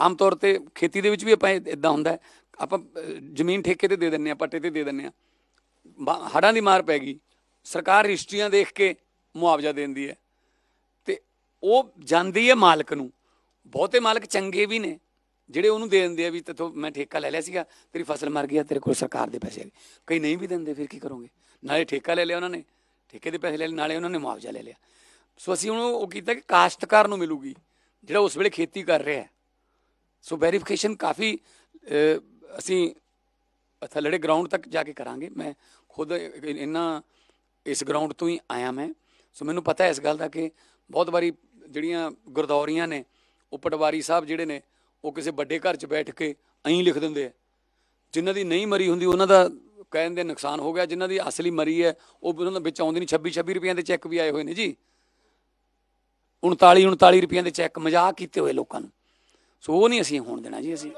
ਆਮ ਤੌਰ ਤੇ ਖੇਤੀ ਦੇ ਵਿੱਚ ਵੀ ਆਪਾਂ ਇਦਾਂ ਹੁੰਦਾ ਆਪਾਂ ਜ਼ਮੀਨ ਠੇਕੇ ਤੇ ਦੇ ਦਿੰਨੇ ਆ ਪੱਟੇ ਤੇ ਦੇ ਦਿੰਨੇ ਆ ਹੜਾਂ ਦੀ ਮਾਰ ਪੈ ਗਈ। ਸਰਕਾਰ ਰਜਿਸਟਰੀਆਂ ਦੇਖ ਕੇ ਮੁਆਵਜ਼ਾ ਦਿੰਦੀ ਹੈ। ਤੇ ਉਹ ਜਾਂਦੀ ਹੈ ਮਾਲਕ ਨੂੰ। ਬਹੁਤੇ ਮਾਲਕ ਚੰਗੇ ਵੀ ਨੇ। ਜਿਹੜੇ ਉਹਨੂੰ ਦੇ ਦਿੰਦੇ ਆ ਵੀ ਤੇਥੋਂ ਮੈਂ ਠੇਕਾ ਲੈ ਲਿਆ ਸੀਗਾ, ਤੇਰੀ ਫਸਲ ਮਰ ਗਈ ਆ, ਤੇਰੇ ਕੋਲ ਸਰਕਾਰ ਦੇ ਪੈਸੇ ਆ ਕਈ ਨਹੀਂ ਵੀ ਦਿੰਦੇ, ਫਿਰ ਕੀ ਕਰੋਗੇ? ਨਾਲੇ ਠੇਕਾ ਲੈ ਲਿਆ ਉਹਨਾਂ ਨੇ। ਠੇਕੇ ਦੇ ਪੈਸੇ ਲੈ ਲਏ, ਨਾਲੇ ਉਹਨਾਂ ਨੇ ਮੁਆਵਜ਼ਾ ਲੈ ਲਿਆ। ਸੋ ਅਸੀਂ ਹੁਣ ਉਹ ਕੀਤਾ ਕਿ ਕਾਸ਼ਤਕਾਰ ਨੂੰ ਮਿਲੂਗੀ। ਜਿਹੜਾ ਉਸ ਵੇਲੇ ਖੇਤੀ ਕਰ ਰਿਹਾ ਹੈ। ਸੋ ਵੈਰੀਫਿਕੇਸ਼ਨ ਕਾਫੀ ਅਸੀਂ ਥੱਲੜੇ ਗਰਾਊਂਡ ਤੱਕ ਜਾ ਕੇ ਕਰਾਂਗੇ। ਮੈਂ ਖੁਦ ਇਹਨਾਂ ਇਸ ਗਰਾਊਂਡ ਤੋਂ ਹੀ ਆਇਆ ਮੈਂ। ਸੋ ਮੈਨੂੰ ਪਤਾ ਹੈ ਇਸ ਗੱਲ ਦਾ ਕਿ ਬਹੁਤ ਵਾਰੀ ਜਿਹੜੀਆਂ ਗੁਰਦੌਰੀਆਂ ਨੇ, ਉਹ ਪਟਵਾਰੀ ਸਾਹਿਬ ਜਿਹੜੇ ਨੇ, ਉਹ ਕਿਸੇ ਵੱਡੇ ਘਰ 'ਚ ਬੈਠ ਕੇ ਐਂ ਲਿਖ ਦਿੰਦੇ ਆ। ਜਿਨ੍ਹਾਂ ਦੀ ਨਹੀਂ ਮਰੀ ਹੁੰਦੀ, ਉਹਨਾਂ ਦਾ ਕਹਿੰਦੇ ਨੁਕਸਾਨ ਹੋ ਗਿਆ। ਜਿਨ੍ਹਾਂ ਦੀ ਅਸਲੀ ਮਰੀ ਹੈ, ਉਹ ਉਹਨਾਂ ਦੇ ਵਿੱਚ ਆਉਂਦੀ ਨਹੀਂ। 26 26 ਰੁਪਈਆਂ ਦੇ ਚੈੱਕ ਵੀ ਆਏ ਹੋਏ ਨੇ ਜੀ। 39 39 ਰੁਪਈਆਂ ਦੇ ਚੈੱਕ ਮਜ਼ਾਕ ਕੀਤੇ ਹੋਏ ਲੋਕਾਂ ਨੂੰ। ਸੋ ਉਹ ਨਹੀਂ ਅਸੀਂ ਹੋਣ ਦੇਣਾ ਜੀ ਅਸੀਂ